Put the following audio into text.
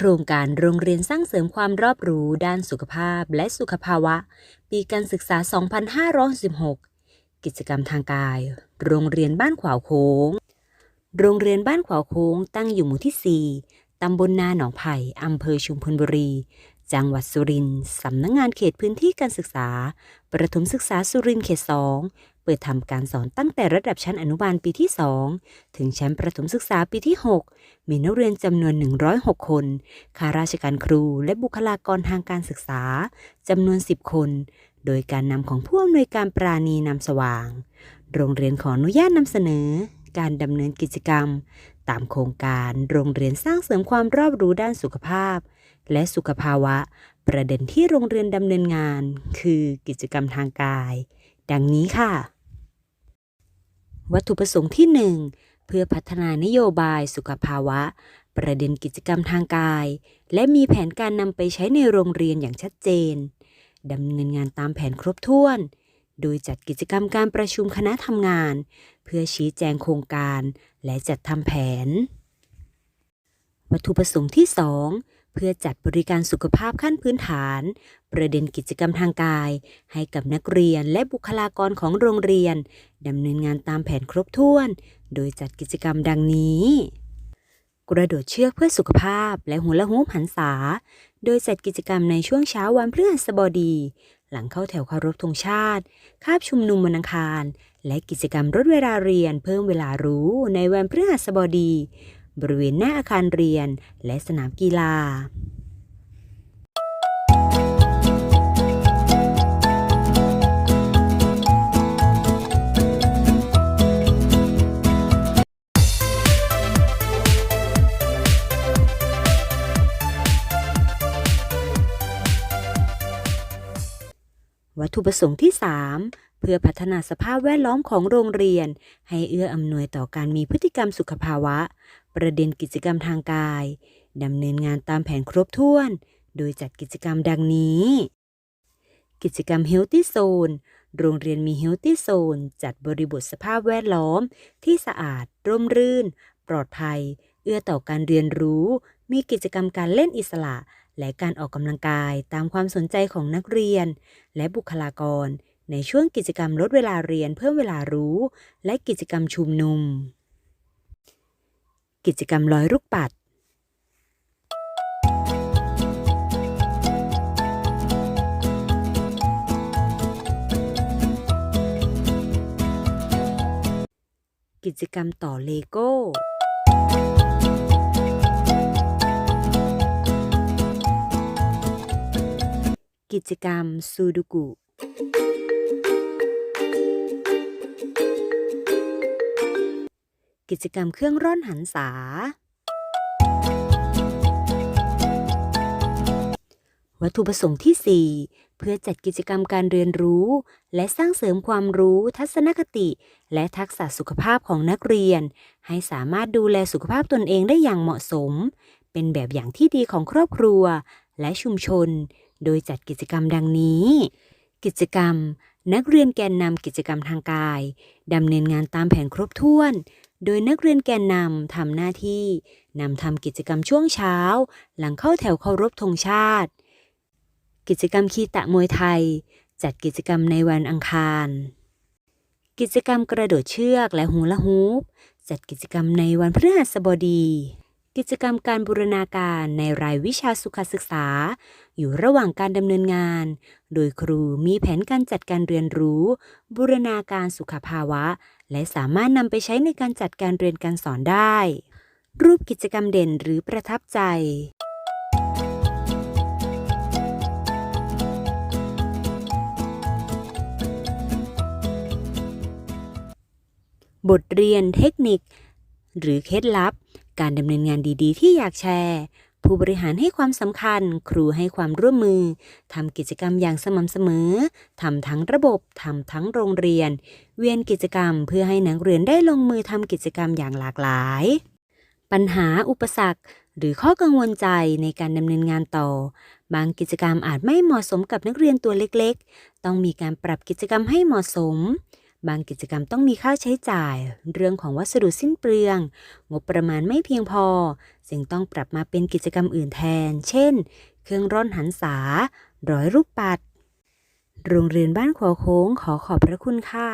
ครงการโรงเรียนสร้างเสริมความรอบรู้ด้านสุขภาพและสุขภาวะ ปีการศึกษา 2516 กิจกรรมทางกาย โรงเรียนบ้านขวาวโค้ง โรงเรียนบ้านขวาวโค้งตั้งอยู่หมู่ที่ 4 ตำบลนาหนองไผ่ อำเภอชุมพลบุรี จังหวัดสุรินทร์ สำนักงงานเขตพื้นที่การศึกษา ประถมศึกษาสุรินทร์เขต 2 ปิดทำการสอนตั้งแต่ระดับชั้นอนุบาลปีที่ 2 ถึงชั้นประถมศึกษาปีที่ 6 มีนักเรียนจำนวน 106 คน ข้าราชการครูและบุคลากรทางการศึกษาจำนวน 10 คน โดยการนำของผู้อำนวยการปราณีนำสว่าง โรงเรียนขออนุญาตนำเสนอ การดำเนินกิจกรรม ตามโครงการโรงเรียนสร้างเสริมความรอบรู้ด้านสุขภาพ และสุขภาวะ ประเด็นที่โรงเรียนดำเนินงาน คือกิจกรรมทางกาย ดังนี้ค่ะ วัตถุประสงค์ที่ 1 เพื่อพัฒนานโยบายสุขภาวะ ประเด็นกิจกรรมทางกาย และมีแผนการนำไปใช้ในโรงเรียนอย่างชัดเจนดำเนินงานตามแผนครบถ้วน โดยจัดกิจกรรมการประชุมคณะทำงาน เพื่อชี้แจงโครงการและจัดทำแผน วัตถุประสงค์ที่ 2 เพื่อจัดบริการสุขภาพขั้นพื้นฐาน ประเด็นกิจกรรมทางกาย ให้กับนักเรียนและบุคลากรของโรงเรียนดำเนินงานตามแผนครบถ้วน โดยจัดกิจกรรมดังนี้ กระโดดเชือกเพื่อสุขภาพและหัวละหูหันษา โดยจัดกิจกรรมในช่วงเช้าวันพฤหัสบดี หลังเข้าแถวเคารพธงชาติ คาบชุมนุมวันอังคาร และกิจกรรมลดเวลาเรียนเพิ่มเวลารู้ในวันพฤหัสบดี บริเวณหน้าอาคารเรียนและสนามกีฬา วัตถุประสงค์ที่ 3 เพื่อพัฒนาสภาพแวดล้อมของโรงเรียน ให้เอื้ออำนวยต่อการมีพฤติกรรมสุขภาวะ ประเด็นกิจกรรมทางกายดำเนินงานตามแผนครบถ้วน โดยจัดกิจกรรมดังนี้ กิจกรรม Healthy Zone โรงเรียนมี Healthy Zone จัดบริบทสภาพแวดล้อม ที่สะอาด ร่มรื่น ปลอดภัย เอื้อต่อการเรียนรู้ มีกิจกรรมการเล่นอิสระ และการออกกำลังกายตามความสนใจของนักเรียน และบุคลากร ในช่วงกิจกรรมลดเวลาเรียนเพิ่มเวลารู้ และกิจกรรมชุมนุม กิจกรรมร้อยลูกปัดกิจกรรมต่อเลโก้ กิจกรรมซูดูกุ กิจกรรมเครื่องร่อนหันษา วัตถุประสงค์ที่ 4 เพื่อจัดกิจกรรมการเรียนรู้ และสร้างเสริมความรู้ทัศนคติ และทักษะสุขภาพของนักเรียน ให้สามารถดูแลสุขภาพตนเองได้อย่างเหมาะสม เป็นแบบอย่างที่ดีของครอบครัว และชุมชน โดยจัดกิจกรรมดังนี้ กิจกรรม นักเรียนแกนนำกิจกรรมทางกายดำเนินงานตามแผนครบถ้วน โดยนักเรียนแกนนำทำหน้าที่นำทำกิจกรรมช่วงเช้า หลังเข้าแถวเคารพธงชาติ กิจกรรมคีตะมวยไทย จัดกิจกรรมในวันอังคาร กิจกรรมกระโดดเชือกและฮูลาฮูปจัดกิจกรรมในวันพฤหัสบดี กิจกรรมการบูรณาการในรายวิชาสุขศึกษา อยู่ระหว่างการดำเนินงาน โดยครูมีแผนการจัดการเรียนรู้ บูรณาการสุขภาวะ และสามารถนำไปใช้ในการจัดการเรียนการสอนได้ รูปกิจกรรมเด่นหรือประทับใจบทเรียนเทคนิค หรือเคล็ดลับ การดำเนินงานดีๆ ที่อยากแชร์ ผู้บริหารให้ความสำคัญ ครูให้ความร่วมมือทำกิจกรรมอย่างสม่ำเสมอทำทั้งระบบทำทั้งโรงเรียน เวียนกิจกรรมเพื่อให้นักเรียนได้ลงมือทำกิจกรรมอย่างหลากหลาย ปัญหาอุปสรรค หรือข้อกังวลใจในการดำเนินงานต่อ บางกิจกรรมอาจไม่เหมาะสมกับนักเรียนตัวเล็กๆ ต้องมีการปรับกิจกรรมให้เหมาะสม บางกิจกรรมต้องมีค่าใช้จ่าย เรื่องของวัสดุสิ้นเปลือง งบประมาณไม่เพียงพอ จึงต้องปรับมาเป็นกิจกรรมอื่นแทน เช่น เครื่องร่อนหันษา ร้อยรูปปัด โรงเรียนบ้านขวโค้งขอขอบพระคุณค่ะ